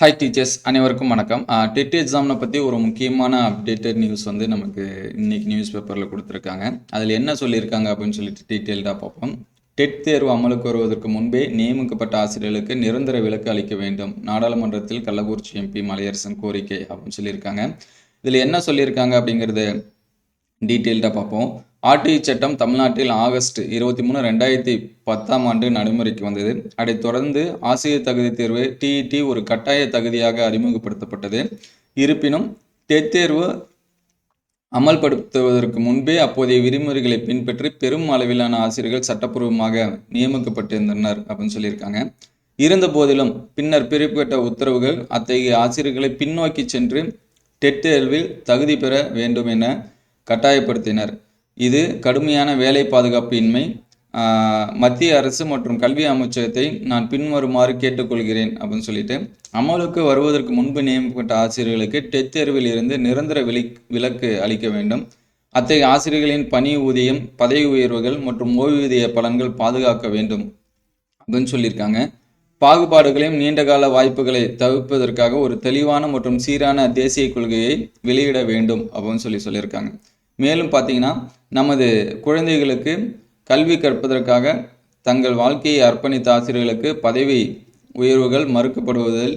Hi teachers அனைவருக்கும் வணக்கம். Dead எக்ஸாம்னை பற்றி ஒரு முக்கியமான அப்டேட்டட் நியூஸ் வந்து நமக்கு இன்னைக்கு நியூஸ் பேப்பரில் கொடுத்துருக்காங்க. அதில் என்ன சொல்லியிருக்காங்க அப்படின்னு சொல்லிட்டு டீட்டெயில்டாக பார்ப்போம். டெட் தேர்வு அமலுக்கு வருவதற்கு முன்பே நியமிக்கப்பட்ட ஆசிரியர்களுக்கு நிரந்தர விலக்கு அளிக்க வேண்டும். நாடாளுமன்றத்தில் கள்ளக்குறிச்சி எம்பி மலையரசன் கோரிக்கை அப்படின்னு சொல்லியிருக்காங்க. இதில் என்ன சொல்லியிருக்காங்க அப்படிங்கிறது டீட்டெயில்டாக பார்ப்போம். ஆர்டிஐ சட்டம் தமிழ்நாட்டில் ஆகஸ்ட் இருபத்தி மூணு ரெண்டாயிரத்தி பத்தாம் ஆண்டு நடைமுறைக்கு வந்தது. அதைத் தொடர்ந்து ஆசிரியர் தகுதி தேர்வு டிஇடி ஒரு கட்டாய தகுதியாக அறிமுகப்படுத்தப்பட்டது. இருப்பினும் டெட் தேர்வு அமல்படுத்துவதற்கு முன்பே அப்போதைய விதிமுறைகளை பின்பற்றி பெரும் அளவிலான ஆசிரியர்கள் சட்டப்பூர்வமாக நியமிக்கப்பட்டிருந்தனர் அப்படின்னு சொல்லியிருக்காங்க. இருந்த போதிலும் பின்னர் பிறப்பிக்கப்பட்ட உத்தரவுகள் அத்தகைய ஆசிரியர்களை பின்னோக்கி சென்று டெட் தேர்வில் தகுதி பெற வேண்டும் என கட்டாயப்படுத்தினர். இது கடுமையான வேலை பாதுகாப்பு இன்மை மத்திய அரசு மற்றும் கல்வி அமைச்சகத்தை நான் பின்வருமாறு கேட்டுக்கொள்கிறேன் அப்படின்னு சொல்லிட்டு அமலுக்கு வருவதற்கு முன்பு நியமிக்கப்பட்ட ஆசிரியர்களுக்கு டெட் தேர்வில் இருந்து நிரந்தர விலி விலக்கு அளிக்க வேண்டும். அத்தகைய ஆசிரியர்களின் பணி ஊதியம் பதவி உயர்வுகள் மற்றும் ஓய்வூதிய பலன்கள் பாதுகாக்க வேண்டும் அப்படின்னு சொல்லியிருக்காங்க. பாகுபாடுகளையும் நீண்டகால வாய்ப்புகளை தவிர்ப்பதற்காக ஒரு தெளிவான மற்றும் சீரான தேசிய கொள்கையை வெளியிட வேண்டும் அப்படின்னு சொல்லி சொல்லியிருக்காங்க. மேலும் பார்த்தீங்கன்னா நமது குழந்தைகளுக்கு கல்வி கற்பதற்காக தங்கள் வாழ்க்கையை அர்ப்பணித்த ஆசிரியர்களுக்கு பதவி உயர்வுகள் மறுக்கப்படுவதில்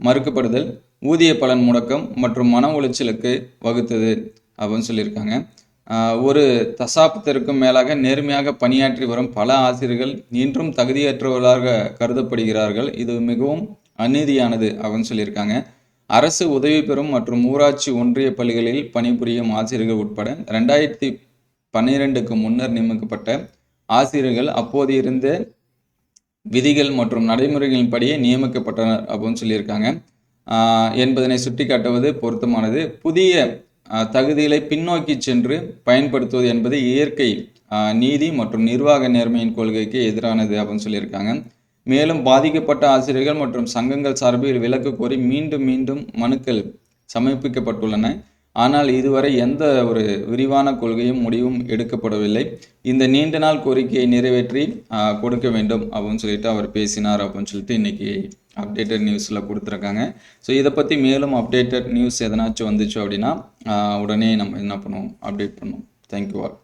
மறுக்கப்படுதல் ஊதிய பலன் முடக்கம் மற்றும் மன உளைச்சலுக்கு வகுத்தது அப்படின்னு சொல்லியிருக்காங்க. ஒரு தசாப்தத்திற்கும் மேலாக நேர்மையாக பணியாற்றி வரும் பல ஆசிரியர்கள் இன்றும் தகுதியற்றவர்களாக கருதப்படுகிறார்கள். இது மிகவும் அநீதியானது அப்படின்னு சொல்லியிருக்காங்க. அரசு உதவி பெறும் மற்றும் ஊராட்சி ஒன்றிய பள்ளிகளில் பணிபுரியும் ஆசிரியர்கள் உட்பட ரெண்டாயிரத்தி பன்னிரெண்டுக்கு முன்னர் நியமிக்கப்பட்ட ஆசிரியர்கள் அப்போது இருந்த விதிகள் மற்றும் நடைமுறைகளின்படியே நியமிக்கப்பட்டனர் அப்படின்னு சொல்லியிருக்காங்க. என்பதனை சுட்டிக்காட்டுவது பொருத்தமானது. புதிய தகுதிகளை பின்னோக்கி சென்று பயன்படுத்துவது என்பது இயற்கை நீதி மற்றும் நிர்வாக நேர்மையின் கொள்கைக்கு எதிரானது அப்படின்னு சொல்லியிருக்காங்க. மேலும் பாதிக்கப்பட்ட ஆசிரியர்கள் மற்றும் சங்கங்கள் சார்பில் விலக்கு கோரி மீண்டும் மீண்டும் மனுக்கள் சமர்ப்பிக்கப்பட்டுள்ளன. ஆனால் இதுவரை எந்த ஒரு விரிவான கொள்கையும் முடிவும் எடுக்கப்படவில்லை. இந்த நீண்ட நாள் கோரிக்கையை நிறைவேற்றி கொடுக்க வேண்டும் அப்படின்னு சொல்லிட்டு அவர் பேசினார் அப்படின்னு சொல்லிட்டு இன்னைக்கு அப்டேட்டட் நியூஸில் கொடுத்துருக்காங்க. ஸோ இதை பற்றி மேலும் அப்டேட்டட் நியூஸ் எதனாச்சும் வந்துச்சு அப்படின்னா உடனே நம்ம என்ன பண்ணுவோம்? அப்டேட் பண்ணுவோம். Thank you all